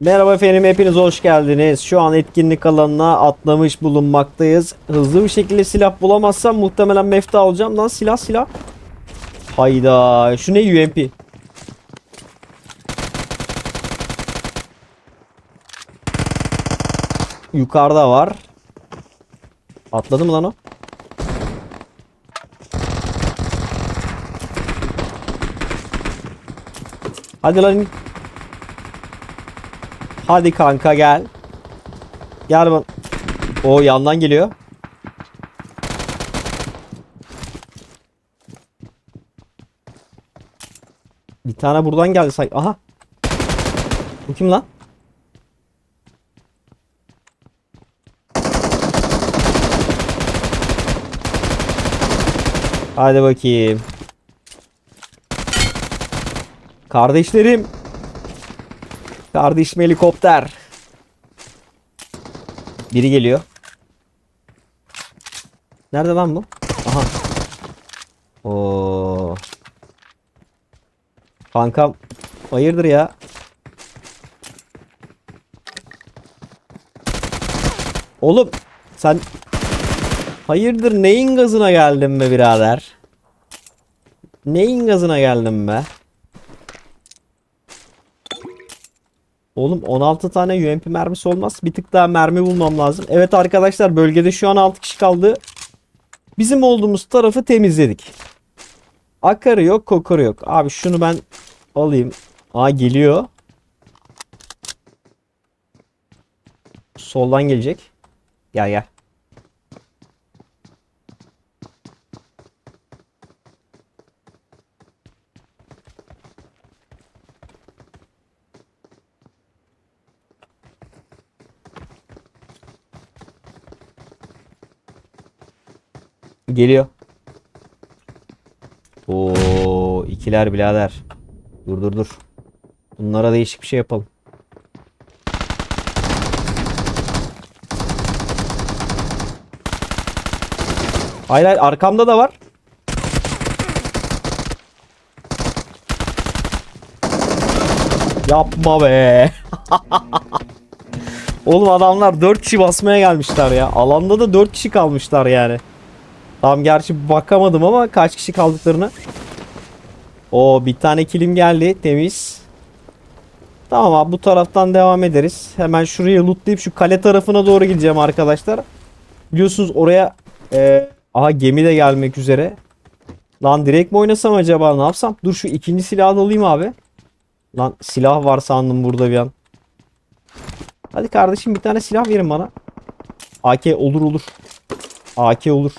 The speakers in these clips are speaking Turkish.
Merhaba efendim hepiniz hoş geldiniz. Şu an etkinlik alanına atlamış bulunmaktayız. Hızlı bir şekilde silah bulamazsam muhtemelen mefta alacağım. Lan silah silah. Hayda şu ne UMP? Yukarıda var. Atladı mı lan o? Hadi lan. Hadi kanka gel. Gel bak. O yandan geliyor. Bir tane buradan geldi say. Aha. Bu kim lan? Hadi bakayım. Kardeşlerim. Kardeşim helikopter. Biri geliyor. Nerede lan bu? Aha. Oo. Kankam. Hayırdır ya? Oğlum sen hayırdır neyin gazına geldin be birader? Neyin gazına geldin be? Oğlum 16 tane UMP mermisi olmaz. Bir tık daha mermi bulmam lazım. Evet arkadaşlar bölgede şu an 6 kişi kaldı. Bizim olduğumuz tarafı temizledik. Akarı yok kokoru yok. Abi şunu ben alayım. Aa geliyor. Soldan gelecek. Gel gel. Geliyor. Oo ikiler birader. Dur dur dur. Bunlara değişik bir şey yapalım. Hayır hayır arkamda da var. Yapma be. Oğlum adamlar 4 kişi basmaya gelmişler ya. Alanda da 4 kişi kalmışlar yani. Tam gerçi bakamadım ama kaç kişi kaldıklarını. O bir tane kilim geldi temiz. Tamam abi bu taraftan devam ederiz. Hemen şuraya lootlayıp şu kale tarafına doğru gideceğim arkadaşlar. Biliyorsunuz oraya e, aha gemi de gelmek üzere. Lan direkt mi oynasam acaba ne yapsam? Dur şu ikinci silahı da alayım abi. Lan silah var sandım burada bir an. Hadi kardeşim bir tane silah verin bana. AK olur olur. AK olur.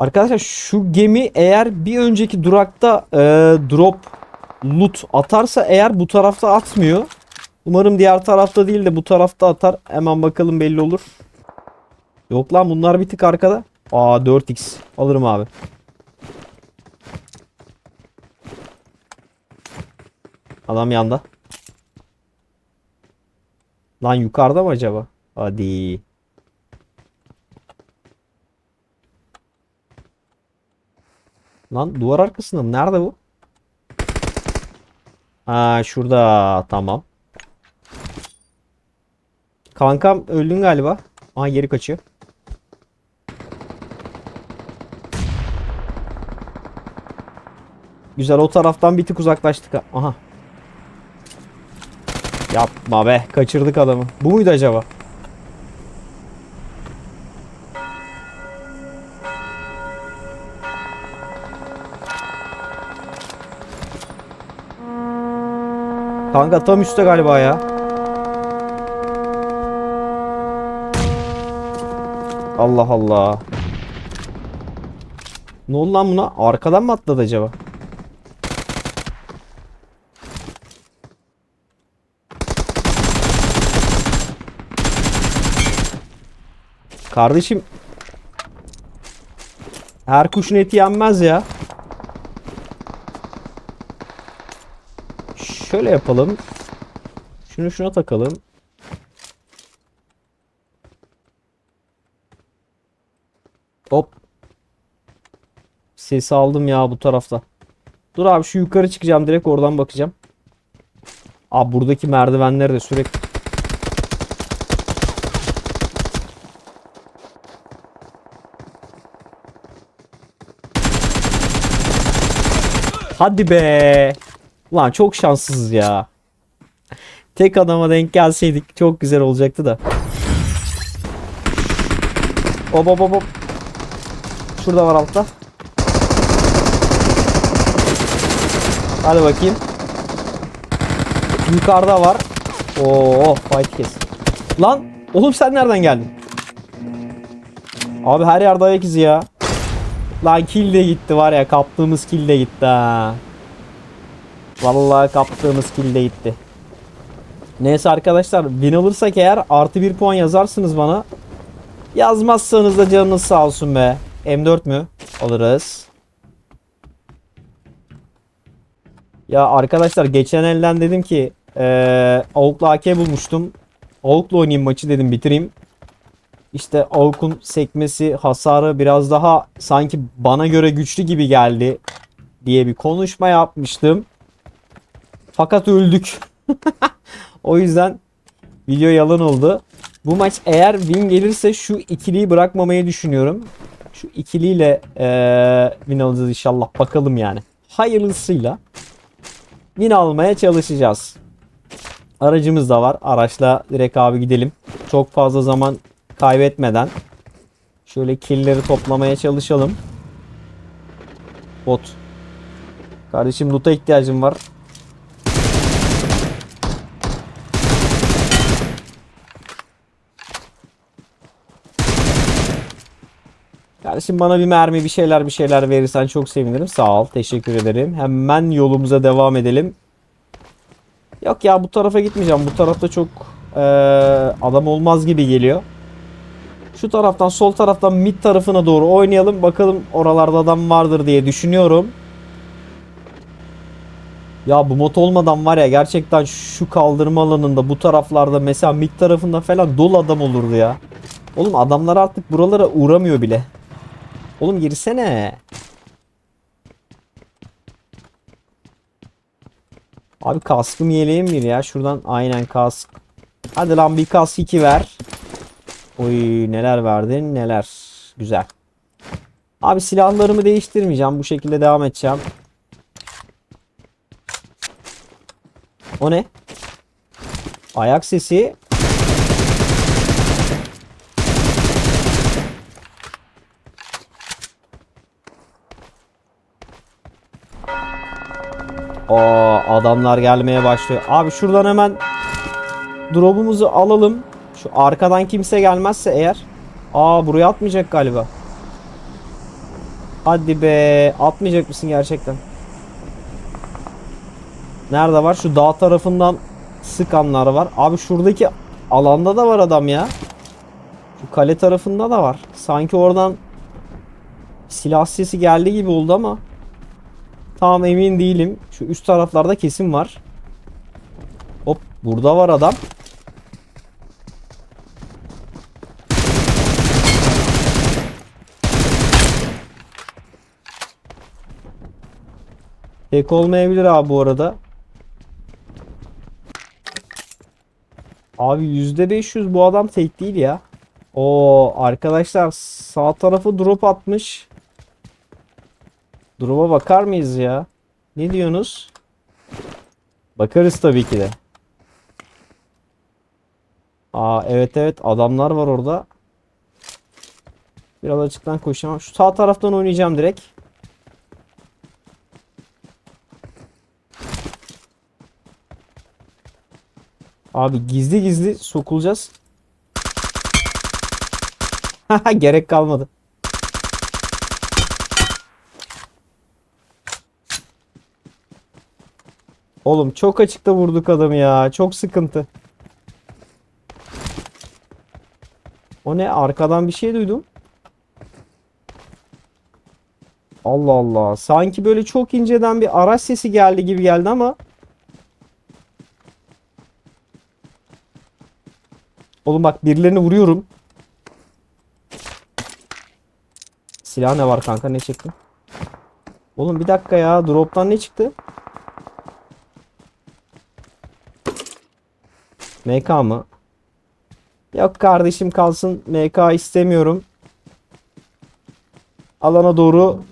Arkadaşlar şu gemi eğer bir önceki durakta e, drop loot atarsa eğer bu tarafta atmıyor. Umarım diğer tarafta değil de bu tarafta atar. Hemen bakalım belli olur. Yok lan bunlar bir tık arkada. Aa 4x alırım abi. Adam yanda. Lan yukarıda mı acaba? Hadi. Lan duvar arkasında mı? Nerede bu? Ha şurada. Tamam. Kankam öldün galiba. Aha geri kaçıyor. Güzel o taraftan bir tık uzaklaştık. ha. Aha. Yapma be. Kaçırdık adamı. Bu muydu acaba? Kanka tam üstte galiba ya. Allah Allah. Ne oldu lan buna? Arkadan mı atladı acaba? Kardeşim. Her kuşun eti yenmez ya. Şöyle yapalım. Şunu şuna takalım. Hop. Sesi aldım ya bu tarafta. Dur abi şu yukarı çıkacağım direkt oradan bakacağım. Abi buradaki merdivenleri de sürekli Hadi be. Ulan çok şanssızız ya. Tek adama denk gelseydik çok güzel olacaktı da. Hop hop hop. Şurada var altta. Hadi bakayım. Yukarıda var. Oo, fight kes. Lan oğlum sen nereden geldin? Abi her yerde ayak izi ya. Lan kill de gitti var ya kaptığımız kill de gitti ha. Vallahi kaptığımız kill gitti. Neyse arkadaşlar win alırsak eğer artı bir puan yazarsınız bana. Yazmazsanız da canınız sağ olsun be. M4 mü? Alırız. Ya arkadaşlar geçen elden dedim ki eee Avuk'la AK bulmuştum. Avuk'la oynayayım maçı dedim bitireyim. İşte Avuk'un sekmesi hasarı biraz daha sanki bana göre güçlü gibi geldi diye bir konuşma yapmıştım. Fakat öldük. o yüzden video yalan oldu. Bu maç eğer win gelirse şu ikiliyi bırakmamayı düşünüyorum. Şu ikiliyle eee win alacağız inşallah. Bakalım yani. Hayırlısıyla win almaya çalışacağız. Aracımız da var. Araçla direkt abi gidelim. Çok fazla zaman kaybetmeden şöyle killleri toplamaya çalışalım. Bot. Kardeşim loot'a ihtiyacım var. Kardeşim bana bir mermi bir şeyler bir şeyler verirsen çok sevinirim. Sağ ol. Teşekkür ederim. Hemen yolumuza devam edelim. Yok ya bu tarafa gitmeyeceğim. Bu tarafta çok eee, adam olmaz gibi geliyor. Şu taraftan sol taraftan mid tarafına doğru oynayalım. Bakalım oralarda adam vardır diye düşünüyorum. Ya bu mod olmadan var ya gerçekten şu kaldırma alanında bu taraflarda mesela mid tarafında falan dolu adam olurdu ya. Oğlum adamlar artık buralara uğramıyor bile. Oğlum girsene. Abi kaskım yeleğim bir ya. Şuradan aynen kask. Hadi lan bir kask 2 ver. Oy neler verdin neler. Güzel. Abi silahlarımı değiştirmeyeceğim. Bu şekilde devam edeceğim. O ne? Ayak sesi. Aa adamlar gelmeye başlıyor. Abi şuradan hemen drop'umuzu alalım. Şu arkadan kimse gelmezse eğer. Aa buraya atmayacak galiba. Hadi be. Atmayacak mısın gerçekten? Nerede var? Şu dağ tarafından sıkanlar var. Abi şuradaki alanda da var adam ya. Şu kale tarafında da var. Sanki oradan silah sesi geldi gibi oldu ama tam emin değilim. Şu üst taraflarda kesin var. Hop burada var adam. Tek olmayabilir abi bu arada. Abi %500 bu adam tek değil ya. O arkadaşlar sağ tarafı drop atmış. Drop'a bakar mıyız ya? Ne diyorsunuz? Bakarız tabii ki de. Aa evet evet adamlar var orada. Biraz açıktan koşacağım. Şu sağ taraftan oynayacağım direkt. Abi gizli gizli sokulacağız. Gerek kalmadı. Oğlum çok açıkta vurduk adamı ya. Çok sıkıntı. O ne? Arkadan bir şey duydum. Allah Allah. Sanki böyle çok inceden bir araç sesi geldi gibi geldi ama Oğlum bak birilerini vuruyorum. Silah ne var kanka ne çıktı? Oğlum bir dakika ya drop'tan ne çıktı? MK mı? Yok kardeşim kalsın. MK istemiyorum. Alana doğru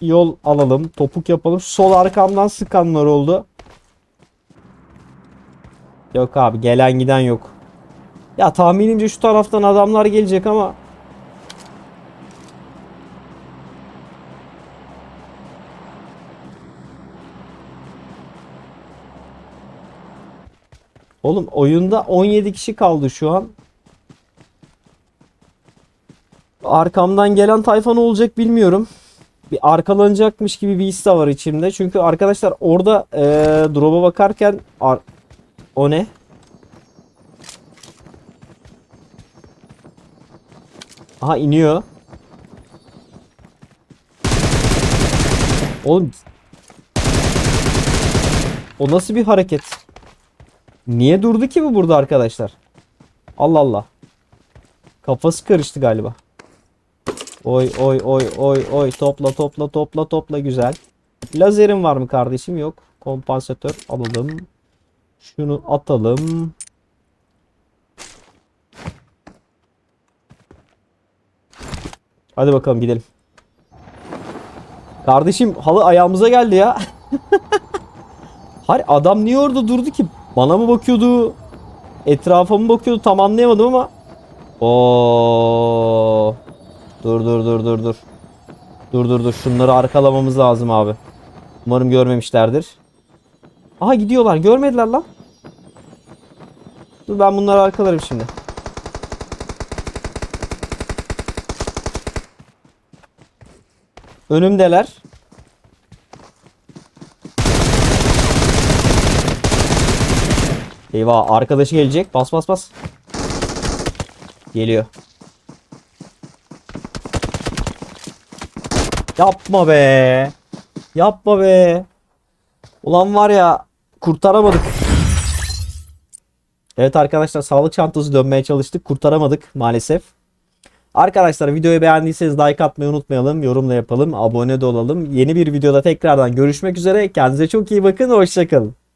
yol alalım. Topuk yapalım. Sol arkamdan sıkanlar oldu. Yok abi gelen giden yok. Ya tahminimce şu taraftan adamlar gelecek ama Oğlum oyunda 17 kişi kaldı şu an. Arkamdan gelen tayfa ne olacak bilmiyorum. Bir arkalanacakmış gibi bir his de var içimde. Çünkü arkadaşlar orada eee drop'a bakarken ar- o ne? Aha iniyor. Oğlum o nasıl bir hareket? Niye durdu ki bu burada arkadaşlar? Allah Allah. Kafası karıştı galiba. Oy oy oy oy oy topla topla topla topla güzel. Lazerim var mı kardeşim? Yok. Kompansatör alalım. Şunu atalım. Hadi bakalım gidelim. Kardeşim halı ayağımıza geldi ya. Hayır adam niye orada durdu ki? Bana mı bakıyordu? Etrafa mı bakıyordu? Tam anlayamadım ama. Oo. Dur dur dur dur dur. Dur dur dur. Şunları arkalamamız lazım abi. Umarım görmemişlerdir. Aha gidiyorlar. Görmediler lan. Dur ben bunları arkalarım şimdi. Önümdeler. Eyvah arkadaşı gelecek. Bas bas bas. Geliyor. Yapma be. Yapma be. Ulan var ya kurtaramadık. Evet arkadaşlar sağlık çantası dönmeye çalıştık. Kurtaramadık maalesef. Arkadaşlar videoyu beğendiyseniz like atmayı unutmayalım. Yorum da yapalım. Abone de olalım. Yeni bir videoda tekrardan görüşmek üzere. Kendinize çok iyi bakın. Hoşçakalın.